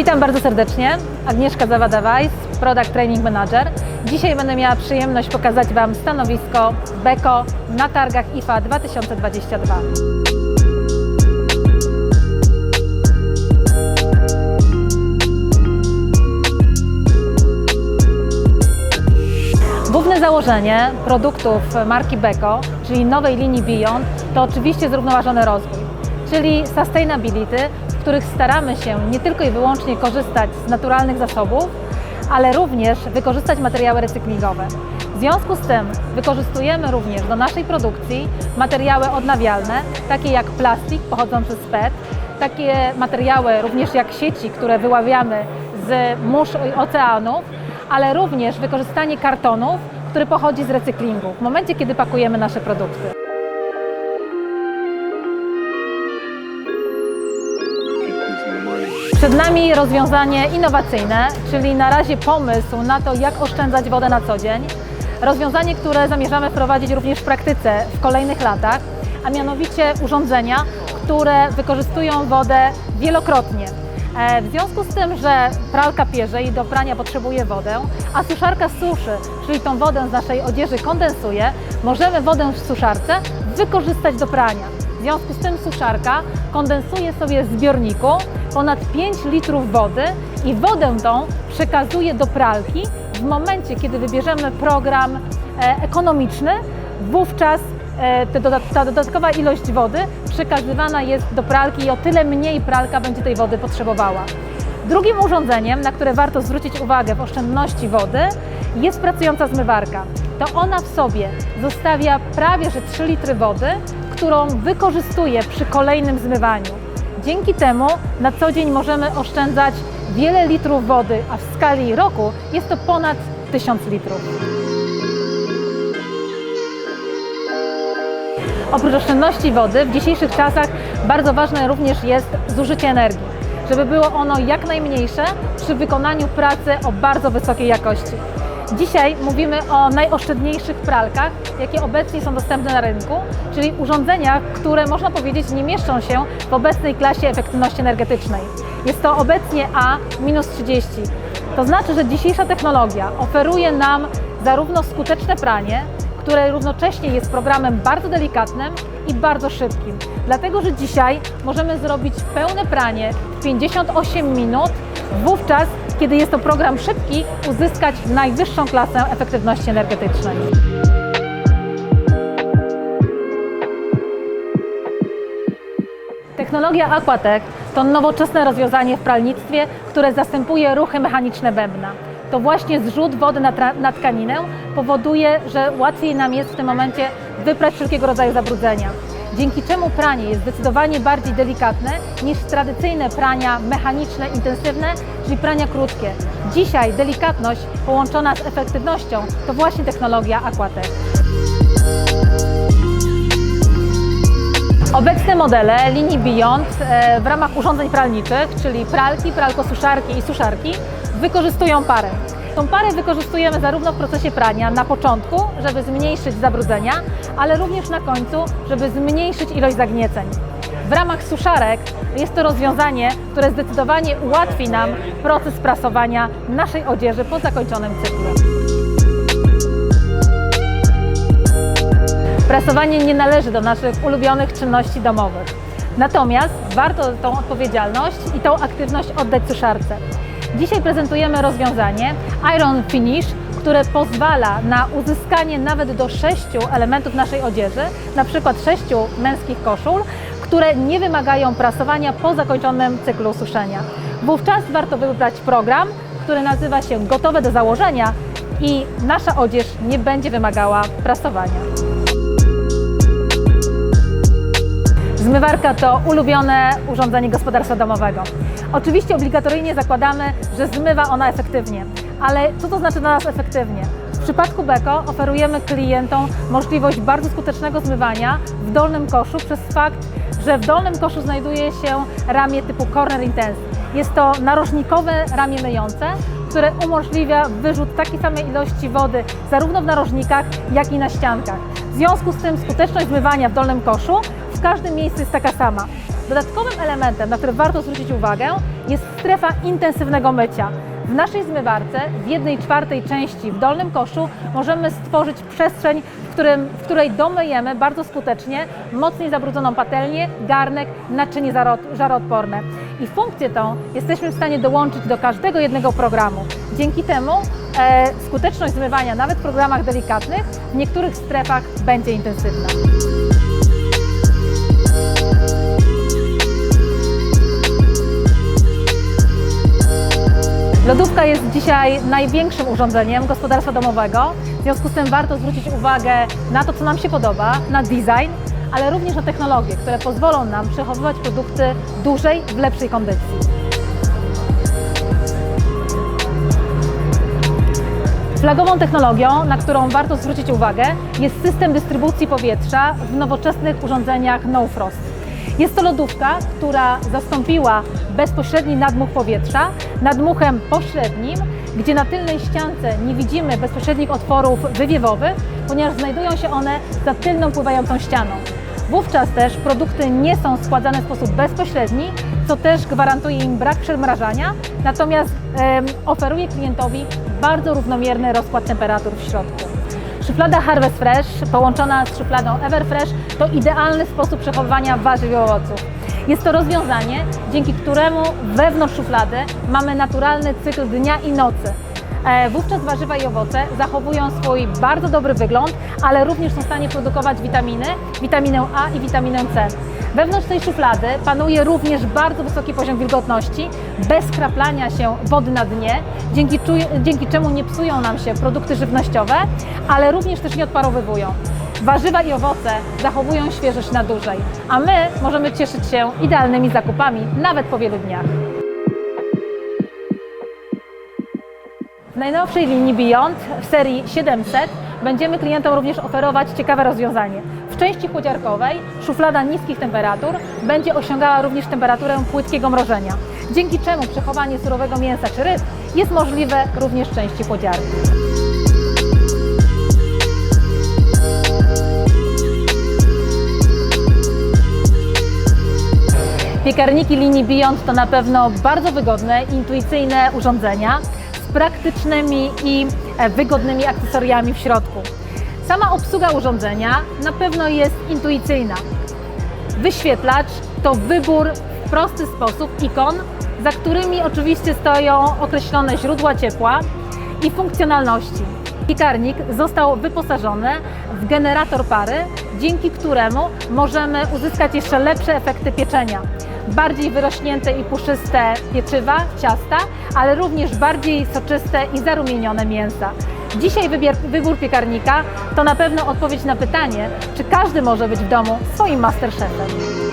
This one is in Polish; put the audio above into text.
Witam bardzo serdecznie. Agnieszka Zawada-Weiss, Product Training Manager. Dzisiaj będę miała przyjemność pokazać Wam stanowisko Beko na targach IFA 2022. Główne założenie produktów marki Beko, czyli nowej linii Beyond, to oczywiście zrównoważony rozwój, czyli sustainability, których staramy się nie tylko i wyłącznie korzystać z naturalnych zasobów, ale również wykorzystać materiały recyklingowe. W związku z tym wykorzystujemy również do naszej produkcji materiały odnawialne, takie jak plastik pochodzący z PET, takie materiały również jak sieci, które wyławiamy z mórz i oceanów, ale również wykorzystanie kartonów, który pochodzi z recyklingu w momencie, kiedy pakujemy nasze produkty. Przed nami rozwiązanie innowacyjne, czyli na razie pomysł na to, jak oszczędzać wodę na co dzień. Rozwiązanie, które zamierzamy wprowadzić również w praktyce w kolejnych latach, a mianowicie urządzenia, które wykorzystują wodę wielokrotnie. E, W związku z tym, że pralka pierze i do prania potrzebuje wodę, a suszarka suszy, czyli tą wodę z naszej odzieży kondensuje, możemy wodę w suszarce wykorzystać do prania. W związku z tym suszarka kondensuje sobie w zbiorniku ponad 5 litrów wody i wodę tą przekazuje do pralki w momencie, kiedy wybierzemy program e, ekonomiczny, wówczas e, ta dodatkowa ilość wody przekazywana jest do pralki i o tyle mniej pralka będzie tej wody potrzebowała. Drugim urządzeniem, na które warto zwrócić uwagę w oszczędności wody, jest pracująca zmywarka. To ona w sobie zostawia prawie że 3 litry wody, którą wykorzystuje przy kolejnym zmywaniu. Dzięki temu na co dzień możemy oszczędzać wiele litrów wody, a w skali roku jest to ponad 1000 litrów. Oprócz oszczędności wody w dzisiejszych czasach bardzo ważne również jest zużycie energii, żeby było ono jak najmniejsze przy wykonaniu pracy o bardzo wysokiej jakości. Dzisiaj mówimy o najoszczędniejszych pralkach, jakie obecnie są dostępne na rynku, czyli urządzeniach, które można powiedzieć nie mieszczą się w obecnej klasie efektywności energetycznej. Jest to obecnie A minus 30. To znaczy, że dzisiejsza technologia oferuje nam zarówno skuteczne pranie, które równocześnie jest programem bardzo delikatnym i bardzo szybkim. Dlatego, że dzisiaj możemy zrobić pełne pranie w 58 minut, wówczas, kiedy jest to program szybki, uzyskać najwyższą klasę efektywności energetycznej. Technologia Aquatec to nowoczesne rozwiązanie w pralnictwie, które zastępuje ruchy mechaniczne bębna. To właśnie zrzut wody na, na tkaninę powoduje, że łatwiej nam jest w tym momencie wyprać wszelkiego rodzaju zabrudzenia. Dzięki czemu pranie jest zdecydowanie bardziej delikatne niż tradycyjne prania mechaniczne, intensywne, czyli prania krótkie. Dzisiaj delikatność połączona z efektywnością to właśnie technologia Aquatec. Obecne modele linii Beyond e, w ramach urządzeń pralniczych, czyli pralki, pralkosuszarki i suszarki, wykorzystują parę. Tą parę wykorzystujemy zarówno w procesie prania na początku, żeby zmniejszyć zabrudzenia, ale również na końcu, żeby zmniejszyć ilość zagnieceń. W ramach suszarek jest to rozwiązanie, które zdecydowanie ułatwi nam proces prasowania naszej odzieży po zakończonym cyklu. Prasowanie nie należy do naszych ulubionych czynności domowych. Natomiast warto tą odpowiedzialność i tą aktywność oddać suszarce. Dzisiaj prezentujemy rozwiązanie Iron Finish, które pozwala na uzyskanie nawet do sześciu elementów naszej odzieży, na przykład sześciu męskich koszul, które nie wymagają prasowania po zakończonym cyklu suszenia. Wówczas warto wybrać program, który nazywa się Gotowe do założenia i nasza odzież nie będzie wymagała prasowania. Zmywarka to ulubione urządzenie gospodarstwa domowego. Oczywiście obligatoryjnie zakładamy, że zmywa ona efektywnie, ale co to znaczy dla nas efektywnie? W przypadku Beko oferujemy klientom możliwość bardzo skutecznego zmywania w dolnym koszu przez fakt, że w dolnym koszu znajduje się ramię typu Corner Intense. Jest to narożnikowe ramię myjące, które umożliwia wyrzut takiej samej ilości wody zarówno w narożnikach, jak i na ściankach. W związku z tym skuteczność zmywania w dolnym koszu w każdym miejscu jest taka sama. Dodatkowym elementem, na który warto zwrócić uwagę, jest strefa intensywnego mycia. W naszej zmywarce, w jednej czwartej części w dolnym koszu, możemy stworzyć przestrzeń, w, którym, w której domyjemy bardzo skutecznie mocniej zabrudzoną patelnię, garnek, naczynie żaroodporne. I funkcję tą jesteśmy w stanie dołączyć do każdego jednego programu. Dzięki temu e, skuteczność zmywania, nawet w programach delikatnych, w niektórych strefach będzie intensywna. Lodówka jest dzisiaj największym urządzeniem gospodarstwa domowego. W związku z tym warto zwrócić uwagę na to, co nam się podoba, na design, ale również na technologie, które pozwolą nam przechowywać produkty dłużej w lepszej kondycji. Flagową technologią, na którą warto zwrócić uwagę, jest system dystrybucji powietrza w nowoczesnych urządzeniach No Frost. Jest to lodówka, która zastąpiła bezpośredni nadmuch powietrza nadmuchem pośrednim, gdzie na tylnej ściance nie widzimy bezpośrednich otworów wywiewowych, ponieważ znajdują się one za tylną pływającą ścianą. Wówczas też produkty nie są składane w sposób bezpośredni, co też gwarantuje im brak przemrażania, natomiast oferuje klientowi bardzo równomierny rozkład temperatur w środku. Szuflada Harvest Fresh połączona z szufladą Everfresh to idealny sposób przechowywania warzyw i owoców. Jest to rozwiązanie, dzięki któremu wewnątrz szuflady mamy naturalny cykl dnia i nocy. E, Wówczas warzywa i owoce zachowują swój bardzo dobry wygląd, ale również są w stanie produkować witaminy, witaminę A i witaminę C. Wewnątrz tej szuflady panuje również bardzo wysoki poziom wilgotności, bez kraplania się wody na dnie, dzięki, dzięki czemu nie psują nam się produkty żywnościowe, ale również też nie odparowywują. Warzywa i owoce zachowują świeżość na dłużej, a my możemy cieszyć się idealnymi zakupami nawet po wielu dniach. Najnowszej linii Beyond w serii 700 będziemy klientom również oferować ciekawe rozwiązanie. W części chłodziarkowej szuflada niskich temperatur będzie osiągała również temperaturę płytkiego mrożenia, dzięki czemu przechowanie surowego mięsa czy ryb jest możliwe również w części chłodziarki. Piekarniki linii Beyond to na pewno bardzo wygodne, intuicyjne urządzenia praktycznymi i e, wygodnymi akcesoriami w środku. Sama obsługa urządzenia na pewno jest intuicyjna. Wyświetlacz to wybór w prosty sposób ikon, za którymi oczywiście stoją określone źródła ciepła i funkcjonalności. Piekarnik został wyposażony w generator pary, dzięki któremu możemy uzyskać jeszcze lepsze efekty pieczenia. Bardziej wyrośnięte i puszyste pieczywa, ciasta, ale również bardziej soczyste i zarumienione mięsa. Dzisiaj wybier, wybór piekarnika to na pewno odpowiedź na pytanie, czy każdy może być w domu swoim masterchefem.